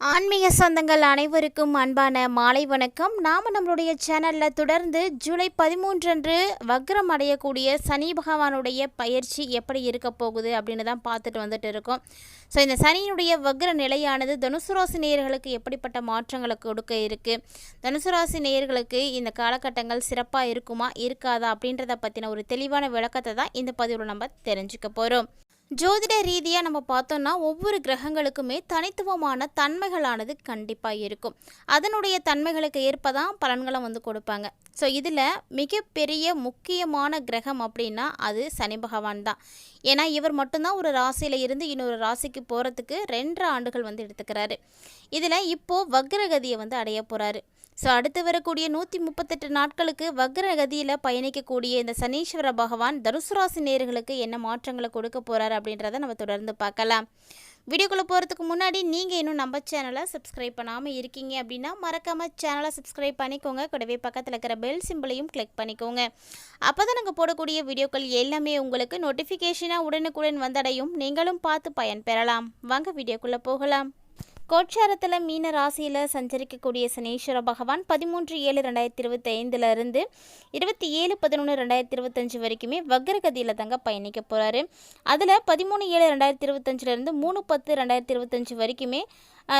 ஆன்மீக சொந்தங்கள் அனைவருக்கும் அன்பான மாலை வணக்கம். நாம் நம்மளுடைய சேனலில் தொடர்ந்து ஜூலை பதிமூன்று அன்று வக்ரம் அடையக்கூடிய சனி பகவானுடைய பயிற்சி எப்படி இருக்க போகுது அப்படின்னு தான் பார்த்துட்டு வந்துட்டு இருக்கோம். ஸோ இந்த சனியினுடைய வக்ர நிலையானது தனுசு ராசி நேயர்களுக்கு எப்படிப்பட்ட மாற்றங்களை கொடுக்க இருக்குது தனுசு ராசி நேயர்களுக்கு இந்த காலகட்டங்கள் சிறப்பாக இருக்குமா இருக்காதா அப்படின்றத பற்றின ஒரு தெளிவான விளக்கத்தை தான் இந்த பதிவில் நம்ம தெரிஞ்சுக்க போகிறோம் ஜோதிட ரீதியாக நம்ம பார்த்தோம்னா ஒவ்வொரு கிரகங்களுக்குமே தனித்துவமான தன்மைகளானது கண்டிப்பாக இருக்கும். அதனுடைய தன்மைகளுக்கு ஏற்ப தான் பலன்களை வந்து கொடுப்பாங்க. ஸோ இதில் மிகப்பெரிய முக்கியமான கிரகம் அப்படின்னா அது சனி பகவான் தான். ஏன்னா இவர் மட்டும்தான் ஒரு ராசியில் இருந்து இன்னொரு ராசிக்கு போகிறதுக்கு ரெண்டரை ஆண்டுகள் வந்து எடுத்துக்கிறாரு. இதில் இப்போது வக்ரகதியை வந்து அடைய போகிறாரு ஸோ அடுத்து வரக்கூடிய நூற்றி முப்பத்தெட்டு நாட்களுக்கு வக்ரகதியில் பயணிக்கக்கூடிய இந்த சனீஸ்வர பகவான் தனுசுராசி நேர்களுக்கு என்ன மாற்றங்களை கொடுக்க போகிறார் அப்படின்றத நம்ம தொடர்ந்து பார்க்கலாம். வீடியோக்குள்ளே போகிறதுக்கு முன்னாடி நீங்கள் இன்னும் நம்ம சேனலை சப்ஸ்கிரைப் பண்ணாமல் இருக்கீங்க அப்படின்னா மறக்காமல் சேனலை சப்ஸ்கிரைப் பண்ணிக்கோங்க. கூடவே பக்கத்தில் இருக்கிற பெல் சிம்பிளையும் கிளிக் பண்ணிக்கோங்க. அப்போ தான் நாங்கள் போடக்கூடிய வீடியோக்கள் எல்லாமே உங்களுக்கு நோட்டிஃபிகேஷனாக உடனுக்குடன் வந்தடையும். நீங்களும் பார்த்து பயன் பெறலாம். வாங்க வீடியோக்குள்ளே போகலாம். கோட்சாரத்தில் மீன ராசியில் சஞ்சரிக்கக்கூடிய சனீஸ்வர பகவான் பதிமூன்று ஏழு ரெண்டாயிரத்தி இருபத்தி ஐந்துலேருந்து இருபத்தி ஏழு பதினொன்று ரெண்டாயிரத்தி இருபத்தஞ்சு வரைக்குமே வக்ரகதியில் தாங்க பயணிக்க போகிறாரு அதில் பதிமூணு ஏழு ரெண்டாயிரத்தி இருபத்தஞ்சிலேருந்து மூணு பத்து ரெண்டாயிரத்தி இருபத்தஞ்சு வரைக்குமே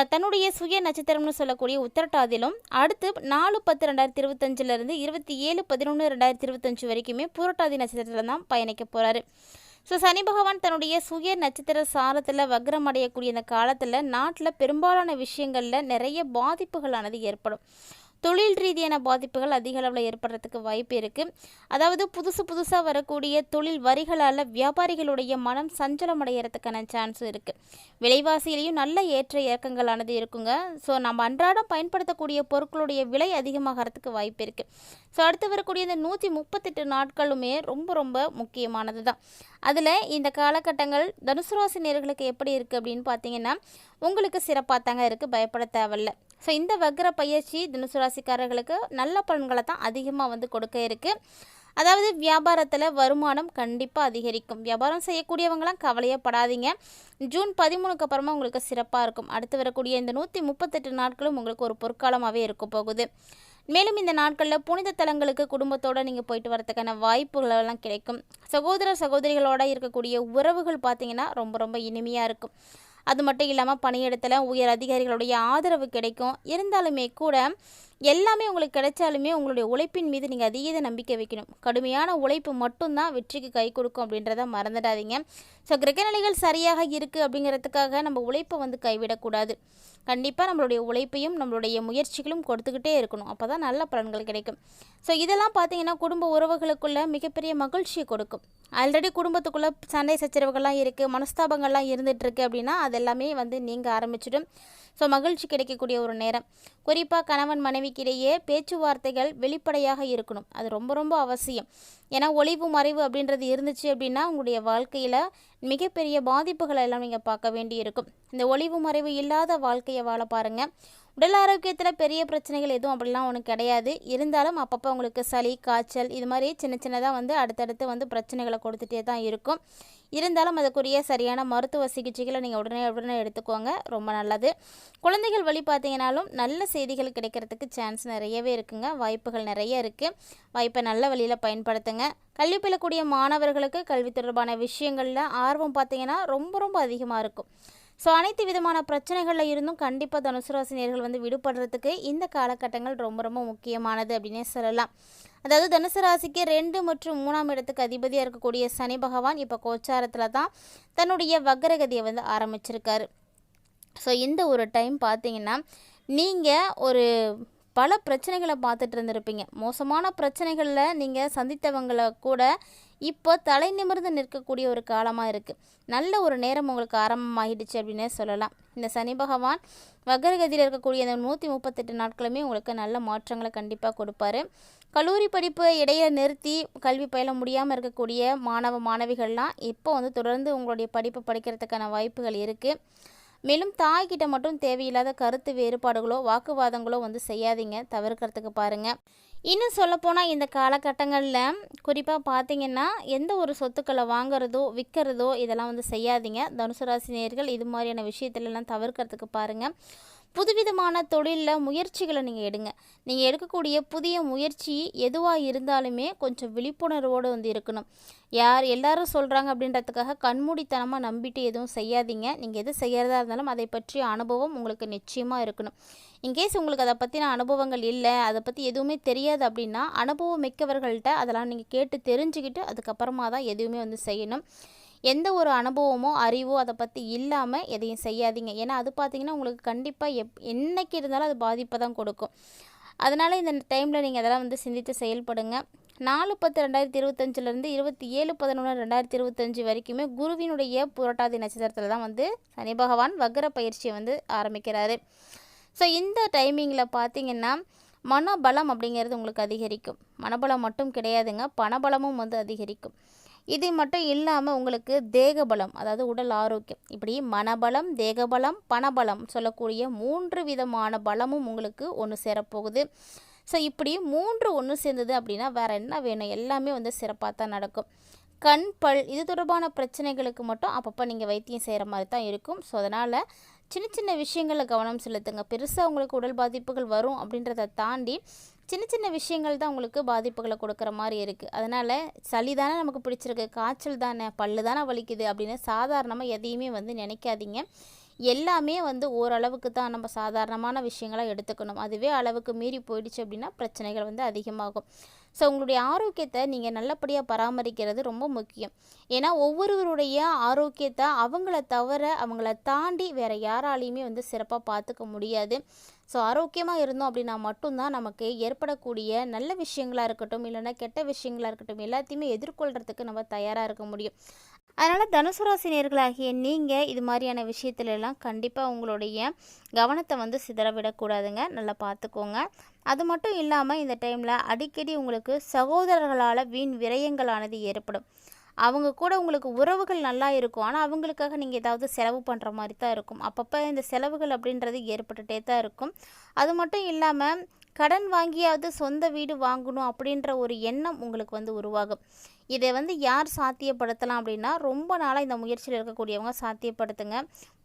தன்னுடைய சுய நட்சத்திரம்னு சொல்லக்கூடிய உத்தரட்டாதிலும் அடுத்து நாலு பத்து ரெண்டாயிரத்தி இருபத்தஞ்சிலேருந்து இருபத்தி ஏழு பதினொன்று ரெண்டாயிரத்தி இருபத்தஞ்சு வரைக்குமே புரட்டாதி நட்சத்திரத்தில் தான் பயணிக்க போகிறாரு ஸோ சனி பகவான் தன்னுடைய சுய நட்சத்திர சாரத்தில் வக்ரம் அடையக்கூடிய இந்த காலத்தில் நாட்டில் பெரும்பாலான விஷயங்களில் நிறைய பாதிப்புகளானது ஏற்படும். தொழில் ரீதியான பாதிப்புகள் அதிக அளவில் ஏற்படுறதுக்கு வாய்ப்பு இருக்குது அதாவது புதுசு புதுசாக வரக்கூடிய தொழில் வரிகளால் வியாபாரிகளுடைய மனம் சஞ்சலம் அடைகிறதுக்கான சான்ஸ் இருக்குது விலைவாசியிலையும் நல்ல ஏற்ற இறக்கங்களானது இருக்குங்க. ஸோ நம்ம அன்றாடம் பயன்படுத்தக்கூடிய பொருட்களுடைய விலை அதிகமாகறதுக்கு வாய்ப்பு இருக்குது ஸோ அடுத்து வரக்கூடிய இந்த நூற்றி முப்பத்தெட்டு நாட்களுமே ரொம்ப ரொம்ப முக்கியமானது தான் அதில் இந்த காலகட்டங்கள் தனுசு ராசி நேர்களுக்கு எப்படி இருக்குது அப்படின்னு பார்த்தீங்கன்னா உங்களுக்கு சிறப்பாக தாங்க இருக்குது பயப்பட தேவையில்ல. ஸோ இந்த வக்ர பயிற்சி தனுசு ராசிக்காரர்களுக்கு நல்ல பலன்களை தான் அதிகமாக வந்து கொடுக்க இருக்குது அதாவது வியாபாரத்தில் வருமானம் கண்டிப்பாக அதிகரிக்கும். வியாபாரம் செய்யக்கூடியவங்களாம் கவலையே படாதீங்க. ஜூன் பதிமூணுக்கு அப்புறமா உங்களுக்கு சிறப்பாக இருக்கும். அடுத்து வரக்கூடிய இந்த நூற்றி முப்பத்தெட்டு நாட்களும் உங்களுக்கு ஒரு பொற்காலமாகவே இருக்க போகுது. மேலும் இந்த நாட்களில் புனித தலங்களுக்கு குடும்பத்தோடு நீங்கள் போயிட்டு வரதுக்கான வாய்ப்புகளெல்லாம் கிடைக்கும். சகோதர சகோதரிகளோட இருக்கக்கூடிய உறவுகள் பார்த்தீங்கன்னா ரொம்ப ரொம்ப இனிமையாக இருக்கும். அது மட்டும் இல்லாமல் பணியிடத்தில் உயர் அதிகாரிகளுடைய ஆதரவு கிடைக்கும். இருந்தாலுமே கூட எல்லாமே உங்களுக்கு கிடைச்சாலுமே உங்களுடைய உழைப்பின் மீது நீங்கள் அதீத நம்பிக்கை வைக்கணும். கடுமையான உழைப்பு மட்டும்தான் வெற்றிக்கு கை கொடுக்கும் அப்படின்றத மறந்துடாதீங்க. ஸோ கிரகநிலைகள் சரியாக இருக்குது அப்படிங்கிறதுக்காக நம்ம உழைப்பை வந்து கைவிடக்கூடாது. கண்டிப்பாக நம்மளுடைய உழைப்பையும் நம்மளுடைய முயற்சிகளும் கொடுத்துக்கிட்டே இருக்கணும். அப்போ தான் நல்ல பலன்கள் கிடைக்கும். ஸோ இதெல்லாம் பார்த்தீங்கன்னா குடும்ப உறவுகளுக்குள்ள மிகப்பெரிய மகிழ்ச்சியை கொடுக்கும். ஆல்ரெடி குடும்பத்துக்குள்ளே சண்டை சச்சரவுகள்லாம் இருக்குது மனஸ்தாபங்கள்லாம் இருந்துகிட்ருக்கு அப்படின்னா அதெல்லாமே வந்து நீங்கள் ஆரம்பிச்சிடும். ஸோ மகிழ்ச்சி கிடைக்கக்கூடிய ஒரு நேரம். குறிப்பாக கணவன் மனைவிக்கிடையே பேச்சுவார்த்தைகள் வெளிப்படையாக இருக்கணும். அது ரொம்ப ரொம்ப அவசியம். ஏன்னா ஒளிவு மறைவு அப்படின்றது இருந்துச்சு அப்படின்னா உங்களுடைய வாழ்க்கையில் மிகப்பெரிய பாதிப்புகளை எல்லாம் நீங்கள் பார்க்க வேண்டி இருக்கும் இந்த ஒளிவு மறைவு இல்லாத வாழ்க்கையை வாழ பாருங்கள் உடல் ஆரோக்கியத்தில் பெரிய பிரச்சனைகள் எதுவும் அப்படிலாம் ஒன்றும் கிடையாது. இருந்தாலும் அப்பப்போ உங்களுக்கு சளி காய்ச்சல் இது மாதிரி சின்ன சின்னதாக வந்து அடுத்தடுத்து வந்து பிரச்சனைகளை கொடுத்துட்டே தான் இருக்கும். இருந்தாலும் அதுக்குரிய சரியான மருத்துவ சிகிச்சைகளை நீங்கள் உடனே உடனே எடுத்துக்கோங்க. ரொம்ப நல்லது. குழந்தைகள் வழி பார்த்தீங்கன்னாலும் நல்ல செய்திகள் கிடைக்கிறதுக்கு சான்ஸ் நிறையவே இருக்குங்க. வாய்ப்புகள் நிறைய இருக்குது வாய்ப்பை நல்ல வழியில் பயன்படுத்துங்க. கல்வி பெறக்கூடிய மாணவர்களுக்கு கல்வி தொடர்பான விஷயங்களில் ஆர்வம் பார்த்தீங்கன்னா ரொம்ப ரொம்ப அதிகமாக இருக்கும். ஸோ அனைத்து விதமான பிரச்சனைகளில் இருந்தும் கண்டிப்பாக தனுசு ராசி வந்து விடுபடுறதுக்கு இந்த காலகட்டங்கள் ரொம்ப ரொம்ப முக்கியமானது அப்படின்னே சொல்லலாம். அதாவது தனுசு ராசிக்கு ரெண்டு மற்றும் மூணாம் இடத்துக்கு அதிபதியாக இருக்கக்கூடிய சனி பகவான் இப்போ கோச்சாரத்தில் தான் தன்னுடைய வக்ரகதியை வந்து ஆரம்பிச்சிருக்காரு. ஸோ இந்த ஒரு டைம் பார்த்தீங்கன்னா நீங்கள் ஒரு பல பிரச்சனைகளை பார்த்துட்டு இருந்திருப்பீங்க. மோசமான பிரச்சனைகளில் நீங்கள் சந்தித்தவங்களை கூட இப்போ தலை நிமிர்ந்து நிற்கக்கூடிய ஒரு காலமாக இருக்குது நல்ல ஒரு நேரம் உங்களுக்கு ஆரம்பமாகிடுச்சு அப்படின்னே சொல்லலாம். இந்த சனி பகவான் வகரகதியில் இருக்கக்கூடிய இந்த நூற்றி முப்பத்தெட்டு நாட்களுமே உங்களுக்கு நல்ல மாற்றங்களை கண்டிப்பாக கொடுப்பாரு. கல்லூரி படிப்பு இடையில நிறுத்தி கல்வி பயில முடியாமல் இருக்கக்கூடிய மாணவ மாணவிகள்லாம் இப்போ வந்து தொடர்ந்து உங்களுடைய படிப்பு படிக்கிறதுக்கான வாய்ப்புகள் இருக்குது மேலும் தாய்கிட்ட மட்டும் தேவையில்லாத கருத்து வேறுபாடுகளோ வாக்குவாதங்களோ வந்து செய்யாதீங்க. தவிர்க்கிறதுக்கு பாருங்கள் இன்னும் சொல்லப்போனால் இந்த காலகட்டங்களில் குறிப்பாக பார்த்தீங்கன்னா எந்த ஒரு சொத்துக்களை வாங்குறதோ விற்கிறதோ இதெல்லாம் வந்து செய்யாதீங்க. தனுசு ராசி நேர்கள் இது மாதிரியான விஷயத்துலலாம் தவிர்க்கிறதுக்கு பாருங்கள் புதுவிதமான தொழிலில் முயற்சிகளை நீங்கள் எடுங்க. நீங்கள் எடுக்கக்கூடிய புதிய முயற்சி எதுவாக இருந்தாலுமே கொஞ்சம் விழிப்புணர்வோடு வந்து இருக்கணும். யார் எல்லாரும் சொல்கிறாங்க அப்படின்றதுக்காக கண்மூடித்தனமாக நம்பிட்டு எதுவும் செய்யாதீங்க. நீங்கள் எது செய்கிறதா இருந்தாலும் அதை பற்றிய அனுபவம் உங்களுக்கு நிச்சயமாக இருக்கணும். இன்கேஸ் உங்களுக்கு அதை பற்றின அனுபவங்கள் இல்லை அதை பற்றி எதுவுமே தெரியாது அப்படின்னா அனுபவம் மிக்கவர்கள்ட்ட அதெல்லாம் நீங்கள் கேட்டு தெரிஞ்சுக்கிட்டு அதுக்கப்புறமா தான் எதுவுமே வந்து செய்யணும். எந்த ஒரு அனுபவமோ அறிவோ அதை பற்றி இல்லாமல் எதையும் செய்யாதீங்க. ஏன்னா அது பார்த்தீங்கன்னா உங்களுக்கு கண்டிப்பாக எப் என்னைக்கு இருந்தாலும் அது பாதிப்பை தான் கொடுக்கும். அதனால் இந்த டைமில் நீங்கள் அதெல்லாம் வந்து சிந்தித்து செயல்படுங்க. நாலு பத்து ரெண்டாயிரத்தி இருபத்தஞ்சிலேருந்து இருபத்தி ஏழு பதினொன்று ரெண்டாயிரத்தி இருபத்தஞ்சி வரைக்குமே குருவினுடைய புரட்டாதி நட்சத்திரத்தில் தான் வந்து சனி பகவான் வக்ர பயிற்சியை வந்து ஆரம்பிக்கிறாரு. ஸோ இந்த டைமிங்கில் பார்த்தீங்கன்னா மனபலம் அப்படிங்கிறது உங்களுக்கு அதிகரிக்கும். மனபலம் மட்டும் கிடையாதுங்க. பணபலமும் வந்து அதிகரிக்கும். இது மட்டும் இல்லாமல் உங்களுக்கு தேகபலம் அதாவது உடல் ஆரோக்கியம். இப்படி மனபலம் தேகபலம் பணபலம் சொல்லக்கூடிய மூன்று விதமான பலமும் உங்களுக்கு ஒன்று சேரப்போகுது. ஸோ இப்படி மூன்று ஒன்று சேர்ந்தது அப்படின்னா வேறு என்ன வேணும்? எல்லாமே வந்து சிறப்பாக தான் நடக்கும். கண் பல் இது தொடர்பான பிரச்சனைகளுக்கு மட்டும் அப்பப்போ நீங்கள் வைத்தியம் செய்கிற மாதிரி தான் இருக்கும். ஸோ அதனால் சின்ன சின்ன விஷயங்களில் கவனம் செலுத்துங்க. பெருசாக உங்களுக்கு உடல் பாதிப்புகள் வரும் அப்படின்றத தாண்டி சின்ன சின்ன விஷயங்கள் தான் உங்களுக்கு பாதிப்புகளை கொடுக்குற மாதிரி இருக்குது அதனால் சளி தானே நமக்கு பிடிச்சிருக்கு காய்ச்சல் தானே பல்லு தானே வலிக்குது அப்படின்னு சாதாரணமாக எதையுமே வந்து நினைக்காதீங்க. எல்லாமே வந்து ஓரளவுக்கு தான் நம்ம சாதாரணமான விஷயங்களாக எடுத்துக்கணும். அதுவே அளவுக்கு மீறி போயிடுச்சு அப்படின்னா பிரச்சனைகள் வந்து அதிகமாகும். ஸோ உங்களுடைய ஆரோக்கியத்தை நீங்கள் நல்லபடியாக பராமரிக்கிறது ரொம்ப முக்கியம். ஏன்னா ஒவ்வொருவருடைய ஆரோக்கியத்தை அவங்கள தவிர அவங்கள தாண்டி வேறு யாராலையுமே வந்து சிறப்பாக பார்த்துக்க முடியாது. ஸோ ஆரோக்கியமாக இருந்தோம் அப்படின்னா மட்டும்தான் நமக்கு ஏற்படக்கூடிய நல்ல விஷயங்களாக இருக்கட்டும் இல்லைன்னா கெட்ட விஷயங்களாக இருக்கட்டும் எல்லாத்தையுமே எதிர்கொள்கிறதுக்கு நம்ம தயாராக இருக்க முடியும். அதனால் தனுசு ராசி நேர்களாகிய நீங்கள் இது மாதிரியான விஷயத்துலலாம் கண்டிப்பாக உங்களுடைய கவனத்தை வந்து சிதறவிடக்கூடாதுங்க நல்லா பார்த்துக்கோங்க அது மட்டும் இல்லாமல் இந்த டைமில் அடிக்கடி உங்களுக்கு சகோதரர்களால் வீண் விரயங்களானது ஏற்படும். அவங்க கூட உங்களுக்கு உறவுகள் நல்லா இருக்கும். ஆனால் அவங்களுக்காக நீங்கள் ஏதாவது செலவு பண்ணுற மாதிரி தான் இருக்கும். அப்பப்போ இந்த செலவுகள் அப்படின்றது ஏற்பட்டுகிட்டே தான் இருக்கும். அது மட்டும் இல்லாமல் கடன் வாங்கியாவது சொந்த வீடு வாங்கணும் அப்படின்ற ஒரு எண்ணம் உங்களுக்கு வந்து உருவாகும். இதை வந்து யார் சாத்தியப்படுத்தலாம் அப்படின்னா ரொம்ப நாளாக இந்த முயற்சியில் இருக்கக்கூடியவங்க சாத்தியப்படுத்துங்க.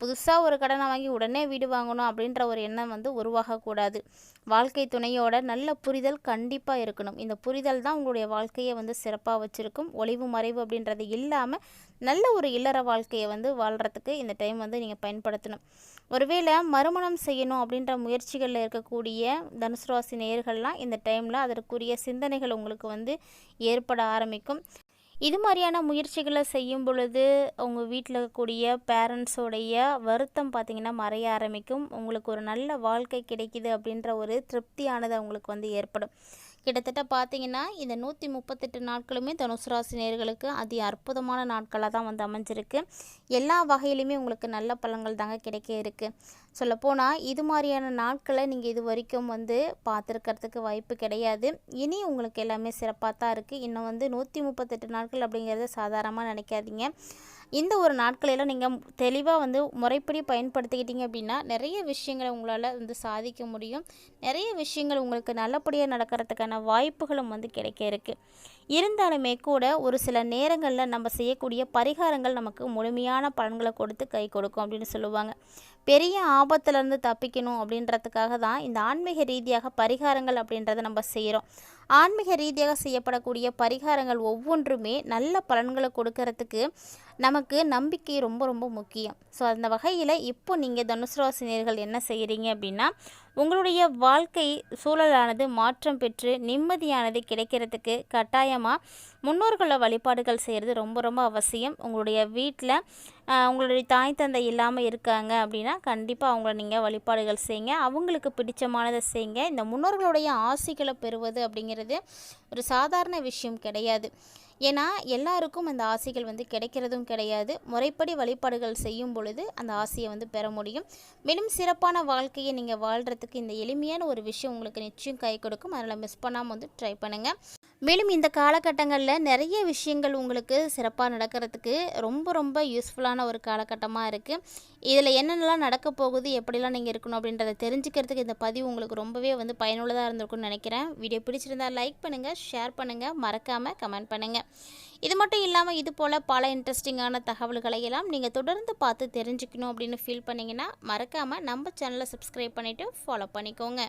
புதுசாக ஒரு கடனை வாங்கி உடனே வீடு வாங்கணும் அப்படின்ற ஒரு எண்ணம் வந்து உருவாகக்கூடாது. வாழ்க்கை துணையோட நல்ல புரிதல் கண்டிப்பாக இருக்கணும். இந்த புரிதல் தான் உங்களுடைய வாழ்க்கையை வந்து சிறப்பாக வச்சுருக்கும். ஒளிவு மறைவு அப்படின்றது இல்லாமல் நல்ல ஒரு இல்லற வாழ்க்கையை வந்து வாழ்கிறதுக்கு இந்த டைம் வந்து நீங்கள் பயன்படுத்தணும். ஒருவேளை மறுமணம் செய்யணும் அப்படின்ற முயற்சிகளில் இருக்கக்கூடிய தனுசு ராசி இந்த டைமில் அதற்குரிய சிந்தனைகள் உங்களுக்கு வந்து ஏற்பட ஆரம்பிக்கும். இது மாதிரியான முயற்சிகளை செய்யும் பொழுது உங்கள் வீட்டில் இருக்கக்கூடிய பேரண்ட்ஸோடைய வருத்தம் பார்த்திங்கன்னா மறைய ஆரம்பிக்கும். உங்களுக்கு ஒரு நல்ல வாழ்க்கை கிடைக்கிது அப்படின்ற ஒரு திருப்தியானது அவங்களுக்கு வந்து ஏற்படும். கிட்டத்தட்ட பார்த்தீங்கன்னா இந்த நூற்றி முப்பத்தெட்டு நாட்களுமே தனுசு ராசி நேர்களுக்கு அதி அற்புதமான நாட்களாக தான் வந்து அமைஞ்சிருக்கு. எல்லா வகையிலுமே உங்களுக்கு நல்ல பலன்கள் தாங்க கிடைக்க இருக்குது சொல்லப்போனால் இது மாதிரியான நாட்களை நீங்கள் இது வரைக்கும் வந்து பார்த்துருக்கிறதுக்கு வாய்ப்பு கிடையாது. இனி உங்களுக்கு எல்லாமே சிறப்பாக தான் இருக்குது இன்னும் வந்து நூற்றி முப்பத்தெட்டு நாட்கள் அப்படிங்கிறத சாதாரணமாக நினைக்காதீங்க. இந்த ஒரு நாட்களில் நீங்கள் தெளிவாக வந்து முறைப்படி பயன்படுத்திக்கிட்டீங்க அப்படின்னா நிறைய விஷயங்களை உங்களால் வந்து சாதிக்க முடியும். நிறைய விஷயங்கள் உங்களுக்கு நல்லபடியாக நடக்கிறதுக்கான வாய்ப்புகளும் வந்து கிடைக்க இருக்குது இருந்தாலுமே கூட ஒரு சில நேரங்களில் நம்ம செய்யக்கூடிய பரிகாரங்கள் நமக்கு முழுமையான பலன்களை கொடுத்து கை கொடுக்கும் அப்படின்னு சொல்லுவாங்க. பெரிய ஆபத்துலேருந்து தப்பிக்கணும் அப்படின்றதுக்காக தான் இந்த ஆன்மீக ரீதியாக பரிகாரங்கள் அப்படின்றத நம்ம செய்கிறோம் ஆன்மீக ரீதியாக செய்யப்படக்கூடிய பரிகாரங்கள் ஒவ்வொன்றுமே நல்ல பலன்களை கொடுக்கறதுக்கு நமக்கு நம்பிக்கை ரொம்ப ரொம்ப முக்கியம். ஸோ அந்த வகையில் இப்போ நீங்கள் தனுசுராசினியர்கள் என்ன செய்கிறீங்க அப்படின்னா உங்களுடைய வாழ்க்கை சூழலானது மாற்றம் பெற்று நிம்மதியானது கிடைக்கிறதுக்கு கட்டாயமாக முன்னோர்களை வழிபாடுகள் செய்கிறது ரொம்ப ரொம்ப அவசியம். உங்களுடைய வீட்டில் உங்களுடைய தாய் தந்தை இல்லாமல் இருக்காங்க அப்படின்னா கண்டிப்பாக அவங்கள நீங்கள் வழிபாடுகள் செய்யுங்க அவங்களுக்கு பிடிச்சமானதை செய்யுங்க இந்த முன்னோர்களுடைய ஆசைகளை பெறுவது அப்படிங்கிறது ஒரு சாதாரண விஷயம் கிடையாது. ஏன்னா எல்லாருக்கும் அந்த ஆசைகள் வந்து கிடைக்கிறதும் கிடையாது. முறைப்படி வழிபாடுகள் செய்யும் பொழுது அந்த ஆசையை வந்து பெற முடியும். மேலும் சிறப்பான வாழ்க்கையை நீங்கள் வாழ்கிறதுக்கு இந்த எளிமையான ஒரு விஷயம் உங்களுக்கு நிச்சயம் கை கொடுக்கும். அதனால் மிஸ் பண்ணாமல் வந்து ட்ரை பண்ணுங்கள் மேலும் இந்த காலகட்டங்களில் நிறைய விஷயங்கள் உங்களுக்கு சிறப்பாக நடக்கிறதுக்கு ரொம்ப ரொம்ப யூஸ்ஃபுல்லான ஒரு காலகட்டமாக இருக்குது இதில் என்னென்னலாம் நடக்க போகுது எப்படிலாம் நீங்கள் இருக்கணும் அப்படின்றத தெரிஞ்சுக்கிறதுக்கு இந்த பதிவு உங்களுக்கு ரொம்பவே வந்து பயனுள்ளதாக இருந்திருக்கும்னு நினைக்கிறேன். வீடியோ பிடிச்சிருந்தால் லைக் பண்ணுங்கள் ஷேர் பண்ணுங்கள் மறக்காமல் கமெண்ட் பண்ணுங்கள் இது மட்டும் இல்லாமல் இது போல் பல இன்ட்ரெஸ்டிங்கான தகவல்களை எல்லாம் நீங்கள் தொடர்ந்து பார்த்து தெரிஞ்சுக்கணும் அப்படின்னு ஃபீல் பண்ணிங்கன்னா மறக்காமல் நம்ம சேனலை சப்ஸ்கிரைப் பண்ணிவிட்டு ஃபாலோ பண்ணிக்கோங்க.